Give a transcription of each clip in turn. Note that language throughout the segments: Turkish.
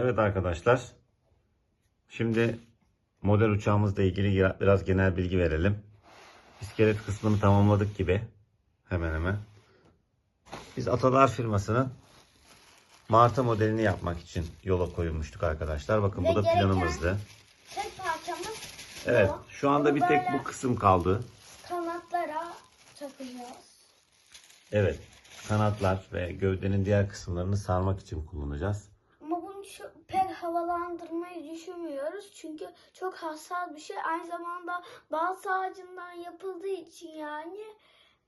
Evet arkadaşlar. Şimdi model uçağımızla ilgili biraz genel bilgi verelim. İskelet kısmını tamamladık gibi. Hemen hemen. Biz Atalar firmasının Marta modelini yapmak için yola koyulmuştuk arkadaşlar. Bakın Ve bu da planımızdı. Tek parçamız Evet. bu. Şu anda Bunu bir tek bu kısım kaldı. kanatlara takacağız. Evet. Kanatlar ve gövdenin diğer kısımlarını sarmak için kullanacağız. Şu, pek havalandırmayı düşünmüyoruz. Çünkü çok hassas bir şey. Aynı zamanda bal ağacından yapıldığı için yani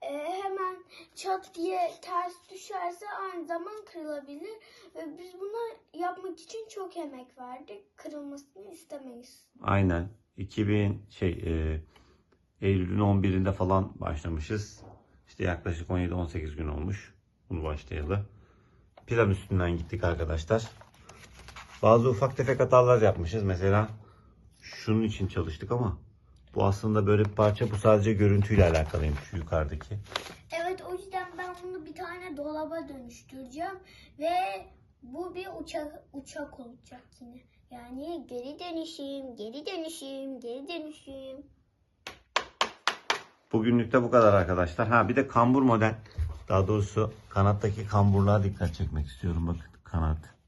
e, hemen çat diye ters düşerse aynı zaman kırılabilir. Ve biz bunu yapmak için çok emek verdik. Kırılmasını istemeyiz. Aynen. 2000 şey e, Eylül'ün 11'inde falan başlamışız. İşte yaklaşık 17-18 gün olmuş bunu başlayalı. Plan üstünden gittik arkadaşlar. Bazı ufak tefek hatalar yapmışız. Mesela şunun için çalıştık ama bu aslında böyle bir parça. Bu sadece görüntüyle alakalıymış şu yukarıdaki. Evet o yüzden ben bunu bir tane dolaba dönüştüreceğim ve bu bir uçak uçak olacak yine. Yani geri dönüşüm, geri dönüşüm, geri dönüşüm. Bugünlük de bu kadar arkadaşlar. Ha bir de kambur model. Daha doğrusu kanattaki kamburluğa dikkat çekmek istiyorum. Bakın kanat.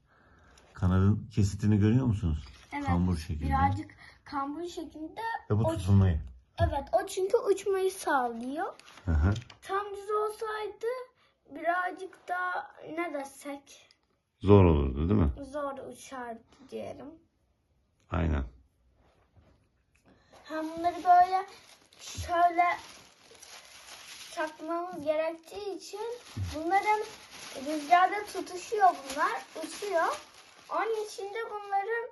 Kanadın kesitini görüyor musunuz? Evet. Kambur şeklinde. Birazcık kambur şeklinde. Ve bu tutulmayı. evet o çünkü uçmayı sağlıyor. Hı hı. Tam düz olsaydı birazcık daha ne desek Zor olurdu değil mi? zor uçardı diyelim. Aynen. Hem bunları böyle şöyle takmamız gerektiği için bunların rüzgarda tutuşuyor bunlar, uçuyor. Onun için de bunların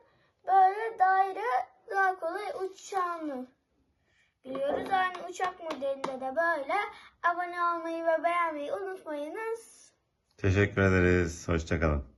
böyle daire daha kolay uçacağını biliyoruz. Aynı uçak modelinde de böyle. Abone olmayı ve beğenmeyi unutmayınız. Teşekkür ederiz. Hoşçakalın.